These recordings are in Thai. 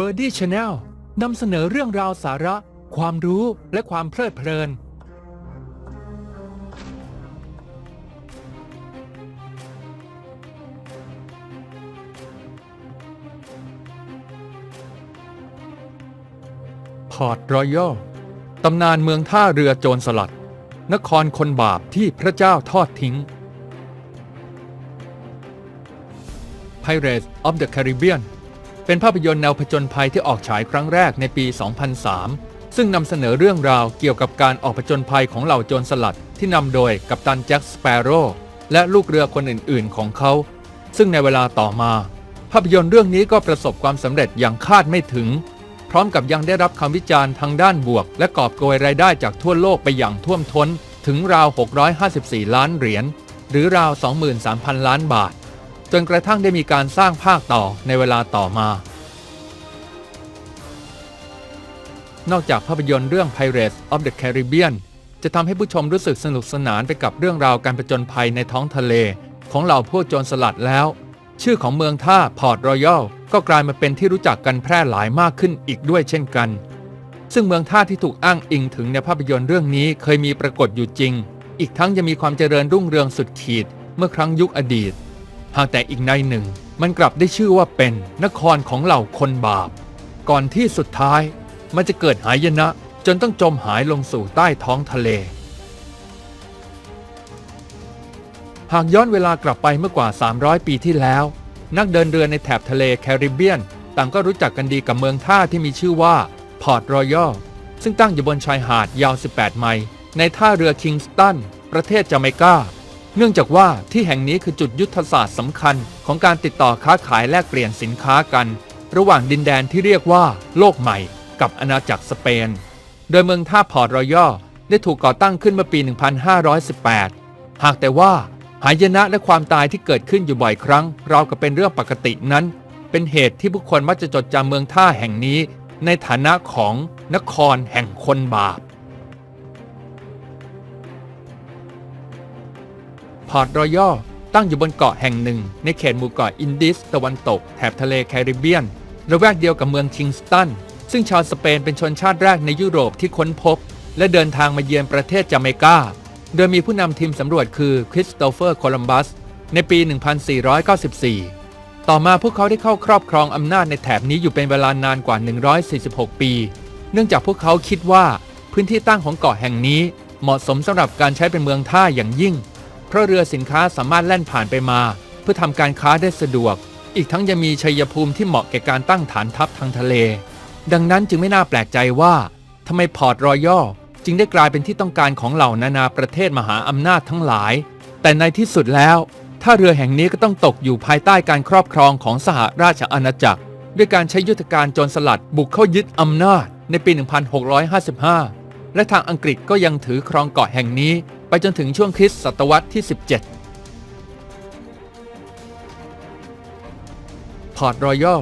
b i r d i e Channel นำเสนอเรื่องราวสาระ ความรู้และความเพลิดเพลิน พอร์ตรอยัลตำนานเมืองท่าเรือโจรสลัด นครคนบาปที่พระเจ้าทอดทิ้ง Pirates of the Caribbean เป็นภาพยนตร์แนวผจญภัยที่ออกฉายครั้งแรกในปี 2003 ซึ่งนำเสนอเรื่องราวเกี่ยวกับการออกผจญภัยของเหล่าโจรสลัด ที่นำโดยกัปตันแจ็คสเปโร่และลูกเรือคนอื่น ๆ ของเขา ซึ่งในเวลาต่อมา ภาพยนตร์เรื่องนี้ก็ประสบความสำเร็จอย่างคาดไม่ถึง พร้อมกับยังได้รับคำวิจารณ์ทางด้านบวก และกอบโกยรายได้จากทั่วโลกไปอย่างท่วมท้นถึงราว 654 ล้านเหรียญหรือราว 23,000 ล้านบาท จนกระทั่งได้มีการสร้างภาคต่อในเวลาต่อมา นอกจากภาพยนตร์เรื่อง Pirates of the Caribbean จะทำให้ผู้ชมรู้สึกสนุกสนานไปกับเรื่องราวการผจญภัยในท้องทะเล ของเหล่าพวกโจรสลัดแล้ว ชื่อของเมืองท่าพอร์ตรอยัลก็กลายมาเป็นที่รู้จักกันแพร่หลายมากขึ้นอีกด้วยเช่นกัน ซึ่งเมืองท่าที่ถูกอ้างอิงถึงในภาพยนตร์เรื่องนี้เคยมีปรากฏอยู่จริง อีกทั้งยังมีความเจริญรุ่งเรืองสุดขีดเมื่อครั้งยุคอดีต หากแต่อีกในหนึ่ง มันกลับได้ชื่อว่าเป็นนครของเหล่าคนบาป ก่อนที่สุดท้าย มันจะเกิดหายนะ จนต้องจมหายลงสู่ใต้ท้องทะเล หากย้อนเวลากลับไปเมื่อกว่า 300 ปีที่แล้ว นักเดินเรือในแถบทะเลแคริบเบียน ต่างก็รู้จักกันดีกับเมืองท่าที่มีชื่อว่าพอร์ตรอยัลซึ่งตั้งอยู่บนชายหาดยาว 18 ไมล์ในท่าเรือคิงสตัน ประเทศจาเมกา เนื่องจากว่าที่แห่งนี้คือจุดยุทธศาสตร์สำคัญของการติดต่อค้าขายแลกเปลี่ยนสินค้ากัน ระหว่างดินแดนที่เรียกว่า โลกใหม่ กับอาณาจักรสเปน โดยเมืองท่าพอร์ตรอยัลได้ถูกก่อตั้งขึ้นเมื่อปี 1518 หากแต่ว่าหายนะและความตายที่เกิดขึ้นอยู่บ่อยครั้งราวกับเป็นเรื่องปกตินั้น เป็นเหตุที่ผู้คนมักจะจดจำเมืองท่าแห่งนี้ ในฐานะของนครแห่งคนบาป พอร์ตรอยัลตั้งอยู่บนเกาะแห่งหนึ่ง ในเขตหมู่เกาะอินดิสตะวันตกแถบทะเลแคริบเบียน ระแวกเดียวกับเมืองคิงสตัน ซึ่งชาวสเปนเป็นชนชาติแรกในยุโรปที่ค้นพบ และเดินทางมาเยือนประเทศจาเมกา โดยมีผู้นำทีมสำรวจคือคริสโตเฟอร์โคลัมบัส ในปี 1494 ต่อมาพวกเขาได้เข้าครอบครองอำนาจในแถบนี้อยู่เป็นเวลานานกว่า 146 ปี เนื่องจากพวกเขาคิดว่าพื้นที่ตั้งของเกาะแห่งนี้เหมาะสมสำหรับการใช้เป็นเมืองท่าอย่างยิ่ง เพราะเรือสินค้าสามารถแล่นผ่านไปมา เพื่อทำการค้าได้สะดวก อีกทั้งยังมีชัยภูมิที่เหมาะแก่การตั้งฐานทัพทางทะเล ดังนั้นจึงไม่น่าแปลกใจว่าทำไมพอร์ตรอยัลจึงได้กลายเป็นที่ต้องการของเหล่านานาประเทศมหาอำนาจทั้งหลาย แต่ในที่สุดแล้วท่าเรือแห่งนี้ก็ต้องตกอยู่ภายใต้การครอบครองของสหราชอาณาจักร ด้วยการใช้ยุทธการโจรสลัดบุกเข้ายึดอำนาจในปี 1655 และทางอังกฤษก็ยังถือครองเกาะแห่งนี้ ไปจนถึงช่วงคริสตศตวรรษที่ 17 พอร์ตรอยัล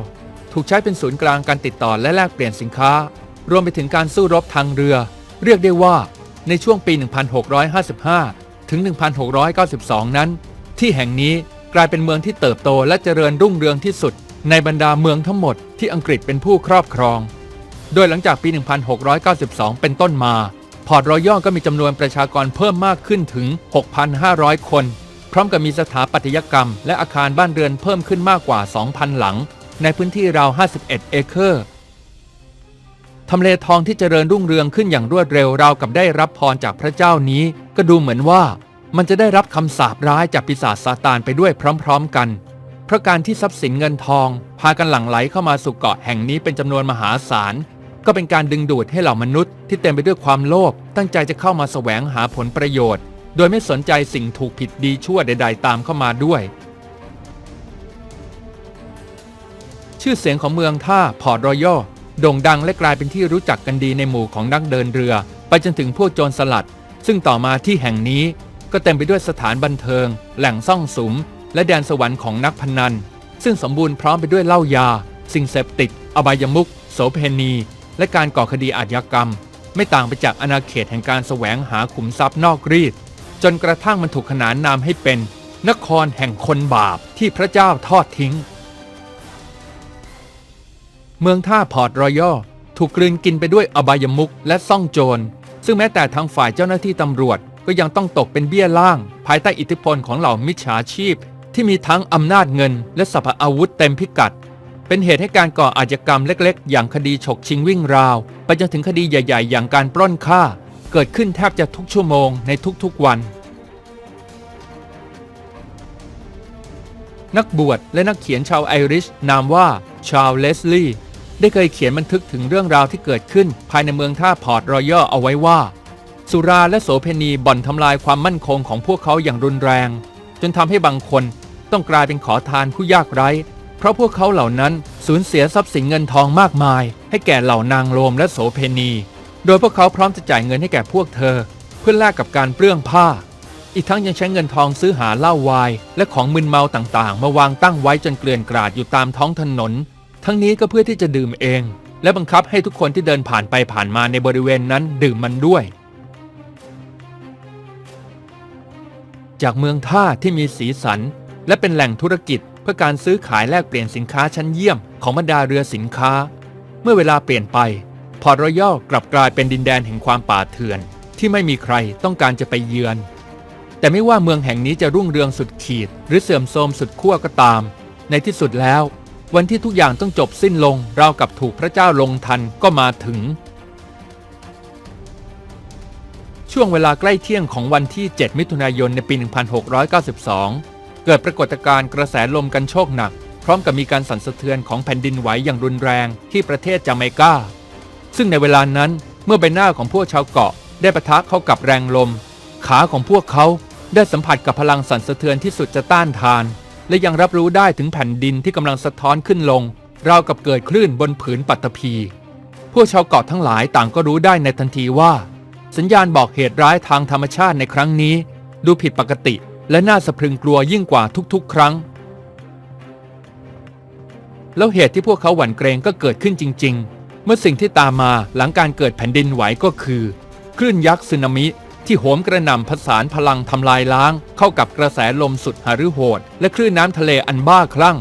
ถูกใช้เป็นศูนย์กลางการติดต่อและแลกเปลี่ยนสินค้า รวมไปถึงการสู้รบทางเรือ เรียกได้ว่าในช่วงปี 1655 ถึง 1692 นั้น ที่แห่งนี้กลายเป็นเมืองที่เติบโตและเจริญรุ่งเรืองที่สุด ในบรรดาเมืองทั้งหมดที่อังกฤษเป็นผู้ครอบครอง โดยหลังจากปี 1692 เป็นต้นมา ร์ตรอยัลก็มีจำนวนประชากรเพิ่มมากขึ้นถึง 6,500 คน พร้อมกับมีสถาปัตยกรรม และอาคารบ้านเรือนเพิ่มขึ้นมากกว่า 2,000 หลัง ในพื้นที่ราว 51 เอเคอร์ทำเลทองที่เจริญรุ่งเรืองขึ้นอย่างรวดเร็วราวกับได้รับพรจากพระเจ้านี้ ก็ดูเหมือนว่ามันจะได้รับคำสาปร้ายจากปีศาจซาตานไปด้วยพร้อม ๆ กัน เพราะการที่ทรัพย์สินเงินทอง พากันหลั่งไหลเข้ามาสู่เกาะแห่งนี้เป็นจำนวนมหาศาล ก็เป็นการดึงดูดให้เหล่ามนุษย์ที่เต็มไปด้วยความโลภตั้งใจจะเข้ามาแสวงหาผลประโยชน์ โดยไม่สนใจสิ่งถูกผิดดีชั่วใด ๆ ตามเข้ามาด้วย ชื่อเสียงของเมืองท่าพอร์ตรอยัลโด่งดังและกลายเป็นที่รู้จักกันดีในหมู่ของนักเดินเรือ ไปจนถึงพวกโจรสลัด ซึ่งต่อมาที่แห่งนี้ก็เต็มไปด้วยสถานบันเทิง แหล่งซ่องสุม และแดนสวรรค์ของนักพนัน ซึ่งสมบูรณ์พร้อมไปด้วยเหล้ายา สิ่งเสพติด อบายมุขโสเพณี และการก่อคดีอาชญากรรม ไม่ต่างไปจากอาณาเขตแห่งการแสวงหาขุมทรัพย์นอกรีดจนกระทั่งมันถูกขนานนามให้เป็น นครแห่งคนบาปที่พระเจ้าทอดทิ้ง เมืองท่าพอร์ตรอยัลถูกกลืนกินไปด้วยอบายมุกและซ่องโจร ซึ่งแม้แต่ทางฝ่ายเจ้าหน้าที่ตำรวจก็ยังต้องตกเป็นเบี้ยล่าง ภายใต้อิทธิพลของเหล่ามิจฉาชีพ ที่มีทั้งอำนาจเงิน และสรรพอาวุธเต็มพิกัด เป็นเหตุให้การก่ออาชญากรรมเล็กๆ อย่างคดีฉกชิงวิ่งราว ไปจนถึงคดีใหญ่ ๆ อย่างการปล้นฆ่า เกิดขึ้นแทบจะทุกชั่วโมงในทุกๆวัน นักบวชและนักเขียนชาวไอริชนามว่าชาลเลสลีย์ได้เคยเขียนบันทึกถึงเรื่องราวที่เกิดขึ้น ภายในเมืองท่าพอร์ตรอยัลเอาไว้ว่า สุราและโสเพณีบ่อนทำลายความมั่นคงของพวกเขาอย่างรุนแรง จนทำให้บางคนต้องกลายเป็นขอทานผู้ยากไร้ เพราะพวกเขาเหล่านั้นสูญเสียทรัพย์สินเงินทองมากมาย ให้แก่เหล่านางโรมและโสเพณี โดยพวกเขาพร้อมจะจ่ายเงินให้แก่พวกเธอ เพื่อแลกกับการเปลื้องผ้า อีกทั้งยังใช้เงินทองซื้อหาเหล้าวายและของมึนเมาต่างๆ มาวางตั้งไว้จนเกลื่อนกราดอยู่ตามท้องถนน ทั้งนี้ก็เพื่อที่จะดื่มเอง และบังคับให้ทุกคนที่เดินผ่านไปผ่านมาในบริเวณนั้นดื่มมันด้วยจากเมืองท่าที่มีสีสัน และเป็นแหล่งธุรกิจ เพื่อการซื้อขายแลกเปลี่ยนสินค้าชั้นเยี่ยมของบรรดาเรือสินค้า เมื่อเวลาเปลี่ยนไป พอร์ตรอยัลกลับกลายเป็นดินแดนแห่งความป่าเถื่อน ที่ไม่มีใครต้องการจะไปเยือน แต่ไม่ว่าเมืองแห่งนี้จะรุ่งเรืองสุดขีด หรือเสื่อมโทรมสุดขั้วก็ตาม ในที่สุดแล้ว วันที่ทุกอย่างต้องจบสิ้นลงราวกับถูกพระเจ้าลงทันก็มาถึง ช่วงเวลาใกล้เที่ยงของวันที่ 7 มิถุนายนในปี 1692 เกิดปรากฏการณ์กระแสลมกันโชกหนัก พร้อมกับมีการสั่นสะเทือนของแผ่นดินไหวอย่างรุนแรงที่ประเทศจาเมกา ซึ่งในเวลานั้นเมื่อใบหน้าของพวกชาวเกาะ ได้ปะทะเข้ากับแรงลม ขาของพวกเขาได้สัมผัสกับพลังสั่นสะเทือนที่สุดจะต้านทาน และยังรับรู้ได้ถึงแผ่นดินที่กำลังสะท้อนขึ้นลงราวกับเกิดคลื่นบนผืนปัตตภีพวกชาวเกาะทั้งหลายต่างก็รู้ได้ในทันทีว่า สัญญาณบอกเหตุร้ายทางธรรมชาติในครั้งนี้ ดูผิดปกติ และน่าสะพรึงกลัวยิ่งกว่าทุกๆ ครั้ง แล้วเหตุที่พวกเขาหวั่นเกรงก็เกิดขึ้นจริง ๆ เมื่อสิ่งที่ตามมาหลังการเกิดแผ่นดินไหวก็คือ คลื่นยักษ์สึนามิที่โหมกระหน่ำผสานพลังทำลายล้าง เข้ากับกระแสลมสุดหฤโหด และคลื่นน้ำทะเลอันบ้าคลั่ง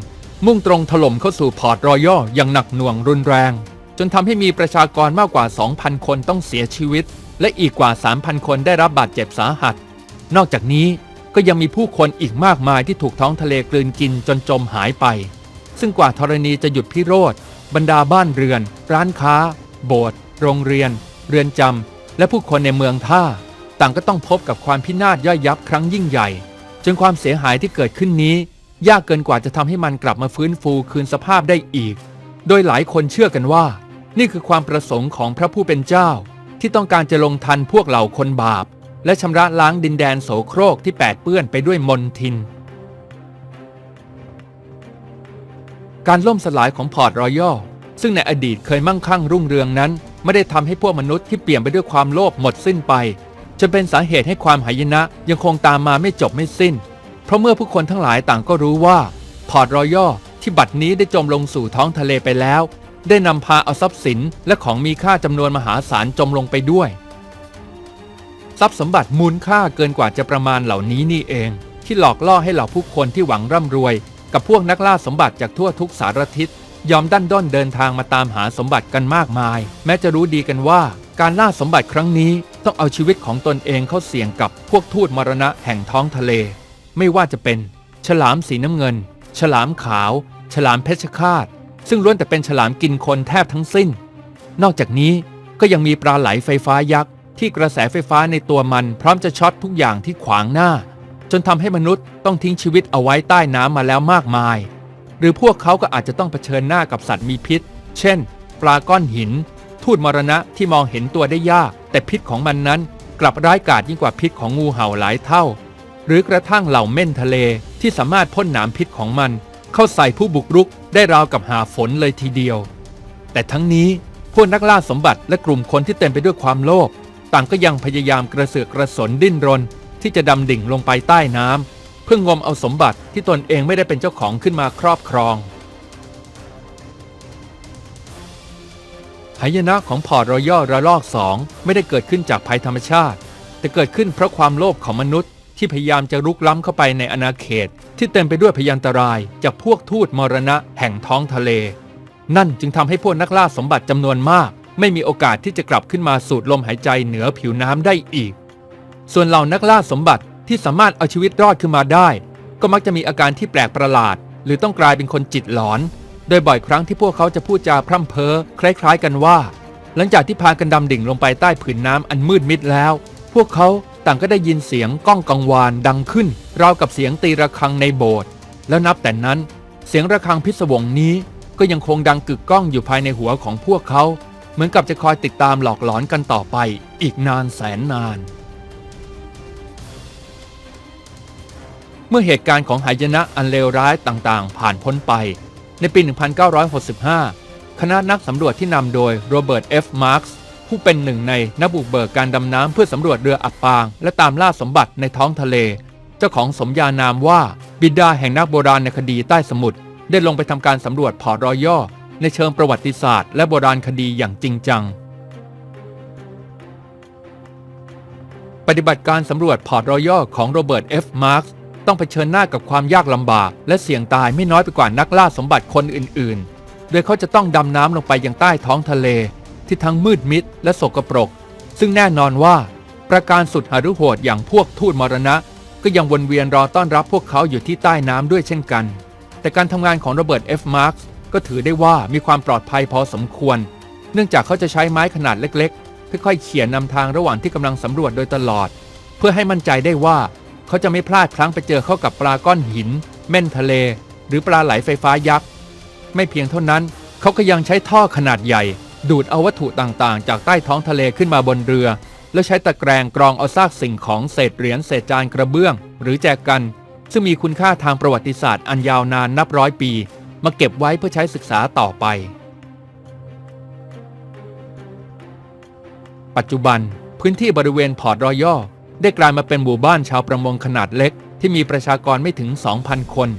มุ่งตรงถล่มเข้าสู่พอร์ตรอยัลอย่างหนักหน่วงรุนแรง จนทำให้มีประชากรมากกว่า 2,000 คนต้องเสียชีวิต และอีกกว่า 3,000 คนได้รับบาดเจ็บสาหัส นอกจากนี้ ก็ยังมีผู้คนอีกมากมายที่ถูกท้องทะเลกลืนกินจนจมหายไป ซึ่งกว่าธรณีจะหยุดพิโรธบรรดาบ้านเรือน ร้านค้า โบสถ์โรงเรียน เรือนจำและผู้คนในเมืองท่า ต่างก็ต้องพบกับความพินาศย่อยยับครั้งยิ่งใหญ่ จนความเสียหายที่เกิดขึ้นนี้ ยากเกินกว่าจะทำให้มันกลับมาฟื้นฟูคืนสภาพได้อีก โดยหลายคนเชื่อกันว่า นี่คือความประสงค์ของพระผู้เป็นเจ้า ที่ต้องการจะลงทันพวกเหล่าคนบาป และชำระล้างดินแดนโสโครกที่แปดเปื้อนไปด้วยมนทิน การล่มสลายของพอร์ตรอยัลซึ่งในอดีตเคยมั่งคั่งรุ่งเรืองนั้น ไม่ได้ทำให้พวกมนุษย์ที่เปลี่ยนไปด้วยความโลภหมดสิ้นไปจนเป็นสาเหตุให้ความหายนะยังคงตามมาไม่จบไม่สิ้น เพราะเมื่อผู้คนทั้งหลายต่างก็รู้ว่า พอร์ตรอยัลที่บัดนี้ได้จมลงสู่ท้องทะเลไปแล้ว ได้นำพาเอาทรัพย์สินและของมีค่าจำนวนมหาศาลจมลงไปด้วย ทรัพย์สมบัติมูลค่าเกินกว่าจะประมาณเหล่านี้นี่เอง ที่หลอกล่อให้เหล่าผู้คนที่หวังร่ำรวย กับพวกนักล่าสมบัติจากทั่วทุกสารทิศยอมดันด้นเดินทางมาตามหาสมบัติกันมากมาย แม้จะรู้ดีกันว่า การล่าสมบัติครั้งนี้ต้องเอาชีวิตของตนเองเข้าเสี่ยงกับพวกทูตมรณะแห่งท้องทะเล ไม่ว่าจะเป็น ฉลามสีน้ำเงิน ฉลามขาว ฉลามเพชรฆาต ซึ่งล้วนแต่เป็นฉลามกินคนแทบทั้งสิ้น นอกจากนี้ก็ยังมีปลาไหลไฟฟ้ายักษ์ ที่กระแสไฟฟ้าในตัวมันพร้อมจะช็อตทุกอย่างที่ขวางหน้า จนทำให้มนุษย์ต้องทิ้งชีวิตเอาไว้ใต้น้ำมาแล้วมากมาย หรือพวกเขาก็อาจจะต้องเผชิญหน้ากับสัตว์มีพิษ เช่น ปลาก้อนหิน ทูตมรณะที่มองเห็นตัวได้ยาก แต่พิษของมันนั้น กลับร้ายกาจยิ่งกว่าพิษของงูเห่าหลายเท่า หรือกระทั่งเหล่าเม่นทะเลที่สามารถพ่นหนามพิษของมัน เข้าใส่ผู้บุกรุกได้ราวกับหาฝนเลยทีเดียว แต่ทั้งนี้พวกนักล่าสมบัติและกลุ่มคนที่เต็มไปด้วยความโลภ ต่างก็ยังพยายามกระเสือกกระสนดิ้นรน ที่จะดำดิ่งลงไปใต้น้ำเพื่องมเอาสมบัติที่ตนเองไม่ได้เป็นเจ้าของขึ้นมาครอบครองหายนะของพอร์ตรอยัลระลอกสองไม่ได้เกิดขึ้นจากภัยธรรมชาติ แต่เกิดขึ้นเพราะความโลภของมนุษย์ที่พยายามจะรุกล้ำเข้าไปในอาณาเขต ที่เต็มไปด้วยพยันตรายจากพวกทูตมรณะแห่งท้องทะเล นั่นจึงทำให้พวกนักล่าสมบัติจำนวนมาก ไม่มีโอกาสที่จะกลับขึ้นมาสูดลมหายใจเหนือผิวน้ำได้อีก ส่วนเหล่านักล่าสมบัติที่สามารถเอาชีวิตรอดขึ้นมาได้ ก็มักจะมีอาการที่แปลกประหลาด หรือต้องกลายเป็นคนจิตหลอน โดยบ่อยครั้งที่พวกเขาจะพูดจาพร่ำเพ้อคล้าย ๆ กันว่า หลังจากที่พากันดำดิ่งลงไปใต้ผืนน้ำอันมืดมิดแล้ว พวกเขาต่างก็ได้ยินเสียงก้องกังวานดังขึ้น ราวกับเสียงตีระฆังในโบสถ์แล้วนับแต่นั้น เสียงระฆังพิศวงนี้ก็ยังคงดังกึกก้องอยู่ภายในหัวของพวกเขา เหมือนกับจะคอยติดตามหลอกหลอนกันต่อไป อีกนานแสนนาน เมื่อเหตุการณ์ของหายนะอันเลวร้ายต่างๆ ผ่านพ้นไป ในปี 1965 คณะนักสำรวจที่นำโดยโรเบิร์ตเอฟมาร์กส์ผู้เป็นหนึ่งในนักบุกเบิกการดำน้ำเพื่อสำรวจเรืออับปาง และตามล่าสมบัติในท้องทะเล เจ้าของสมญานามว่าบิดาแห่งนักโบราณในคดีใต้สมุทรได้ลงไปทำการสำรวจพอรอยัล ในเชิงประวัติศาสตร์ และโบราณคดีอย่างจริงจัง ปฏิบัติการสำรวจพอร์ตรอยัลของโรเบิร์ตเอฟมาร์กต้องเผชิญหน้ากับความยากลำบาก และเสี่ยงตายไม่น้อยไปกว่านักล่าสมบัติคนอื่นๆ โดยเขาจะต้องดำน้ำลงไปยังใต้ท้องทะเล ที่ทั้งมืดมิดและสกปรก ซึ่งแน่นอนว่า ประการสุดหฤโหดอย่างพวกทูตมรณะ ก็ยังวนเวียนรอต้อนรับพวกเขาอยู่ที่ใต้น้ำด้วยเช่นกัน แต่การทำงานของโรเบิร์ตเอฟมาร์ก ก็ถือได้ว่ามีความปลอดภัยพอสมควร เนื่องจากเขาจะใช้ไม้ขนาดเล็กๆ ค่อยๆเขี่ยนำทางระหว่างที่กำลังสำรวจโดยตลอด เพื่อให้มั่นใจได้ว่า เขาจะไม่พลาดพลั้งไปเจอเข้ากับปลาก้อนหิน เม่นทะเล หรือปลาไหลไฟฟ้ายักษ์ ไม่เพียงเท่านั้น เขาก็ยังใช้ท่อขนาดใหญ่ ดูดเอาวัตถุต่างๆ จากใต้ท้องทะเลขึ้นมาบนเรือ แล้วใช้ตะแกรงกรองเอาซากสิ่งของเศษเหรียญเศษจานกระเบื้อง หรือแจกัน ซึ่งมีคุณค่าทางประวัติศาสตร์อันยาวนานนับร้อยปี มาเก็บไว้เพื่อใช้ศึกษาต่อไป ปัจจุบันพื้นที่บริเวณพอร์ตรอยัลได้กลายมาเป็นหมู่บ้านชาวประมงขนาดเล็ก ที่มีประชากรไม่ถึง 2,000 คน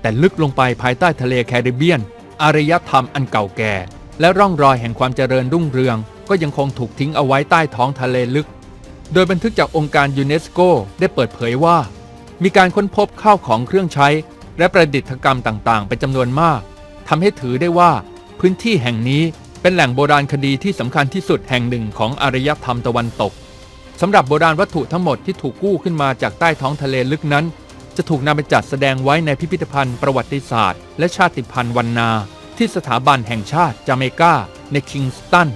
แต่ลึกลงไปภายใต้ทะเลแคริบเบียน อารยธรรมอันเก่าแก่ และร่องรอยแห่งความเจริญรุ่งเรือง ก็ยังคงถูกทิ้งเอาไว้ใต้ท้องทะเลลึก โดยบันทึกจากองค์การยูเนสโกได้เปิดเผยว่า มีการค้นพบข้าวของเครื่องใช้ และประดิษฐกรรมต่างๆ เป็นจำนวนมากทำให้ถือได้ว่า พื้นที่แห่งนี้เป็นแหล่งโบราณคดีที่สำคัญที่สุดแห่งหนึ่งของอารยธรรมตะวันตกสำหรับโบราณวัตถุทั้งหมดที่ถูกกู้ขึ้นมาจากใต้ท้องทะเลลึกนั้น จะถูกนำไปจัดแสดงไว้ในพิพิธภัณฑ์ประวัติศาสตร์ และชาติพันธุ์วันนา ที่สถาบันแห่งชาติจาเมกาในคิงสตัน